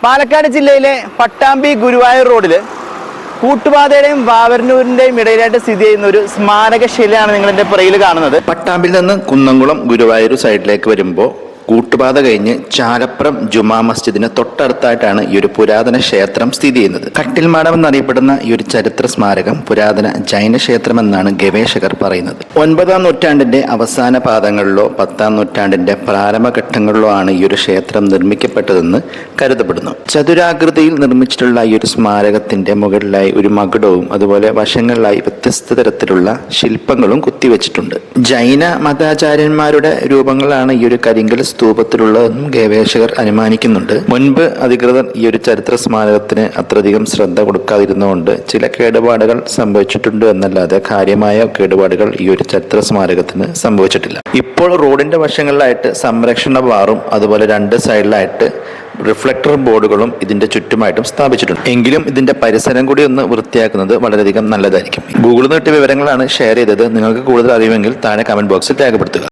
പാലക്കാട് ജില്ലയിലെ പട്ടാമ്പി ഗുരുവായൂർ റോഡിൽ കൂട്ടുപാതയുടെയും വാവരനൂരിന്റെയും ഇടയിലായിട്ട് സ്ഥിതി ചെയ്യുന്ന ഒരു സ്മാരകശിലയാണ് നിങ്ങൾ എന്റെ പുറയിൽ കാണുന്നത്. പട്ടാമ്പിൽ നിന്ന് കുന്നംകുളം ഗുരുവായൂർ സൈഡിലേക്ക് വരുമ്പോൾ കൂട്ടുപാത കഴിഞ്ഞ് ചാലപ്പുറം ജുമാ മസ്ജിദിന് തൊട്ടടുത്തായിട്ടാണ് ഈ ഒരു പുരാതന ക്ഷേത്രം സ്ഥിതി ചെയ്യുന്നത്. കട്ടിൽമാടം എന്നറിയപ്പെടുന്ന ഈ ഒരു ചരിത്ര സ്മാരകം പുരാതന ജൈന ക്ഷേത്രം എന്നാണ് ഗവേഷകർ പറയുന്നത്. ഒൻപതാം നൂറ്റാണ്ടിന്റെ അവസാന പാദങ്ങളിലോ പത്താം നൂറ്റാണ്ടിന്റെ പ്രാരംഭഘട്ടങ്ങളിലോ ആണ് ഈ ഒരു ക്ഷേത്രം നിർമ്മിക്കപ്പെട്ടതെന്ന് കരുതപ്പെടുന്നു. ചതുരാകൃതിയിൽ നിർമ്മിച്ചിട്ടുള്ള ഈ ഒരു സ്മാരകത്തിന്റെ മുകളിലായി ഒരു മകുടവും അതുപോലെ വശങ്ങളിലായി വ്യത്യസ്ത തരത്തിലുള്ള ശില്പങ്ങളും കുത്തിവെച്ചിട്ടുണ്ട്. ജൈന മതാചാര്യന്മാരുടെ രൂപങ്ങളാണ് ഈ ഒരു കരിങ്കൽ സ്തൂപത്തിലുള്ളതെന്നും ഗവേഷകർ അനുമാനിക്കുന്നുണ്ട്. മുൻപ് അധികൃതർ ഈ ഒരു ചരിത്ര സ്മാരകത്തിന് അത്രയധികം ശ്രദ്ധ കൊടുക്കാതിരുന്നുകൊണ്ട് ചില കേടുപാടുകൾ സംഭവിച്ചിട്ടുണ്ട് എന്നല്ലാതെ കാര്യമായ കേടുപാടുകൾ ഈ ഒരു ചരിത്ര സ്മാരകത്തിന് സംഭവിച്ചിട്ടില്ല. ഇപ്പോൾ റോഡിന്റെ വശങ്ങളിലായിട്ട് സംരക്ഷണ ബാറും അതുപോലെ രണ്ട് സൈഡിലായിട്ട് റിഫ്ലക്ടർ ബോർഡുകളും ഇതിന്റെ ചുറ്റുമായിട്ടും സ്ഥാപിച്ചിട്ടുണ്ട്. എങ്കിലും ഇതിന്റെ പരിസരം കൂടി ഒന്ന് വൃത്തിയാക്കുന്നത് വളരെയധികം നല്ലതായിരിക്കും. ഗൂഗിളിൽ നിന്ന് കിട്ടിയ വിവരങ്ങളാണ് ഷെയർ ചെയ്തത്. നിങ്ങൾക്ക് കൂടുതൽ അറിയുമെങ്കിൽ താഴെ കമന്റ് ബോക്സിൽ രേഖപ്പെടുത്തുക.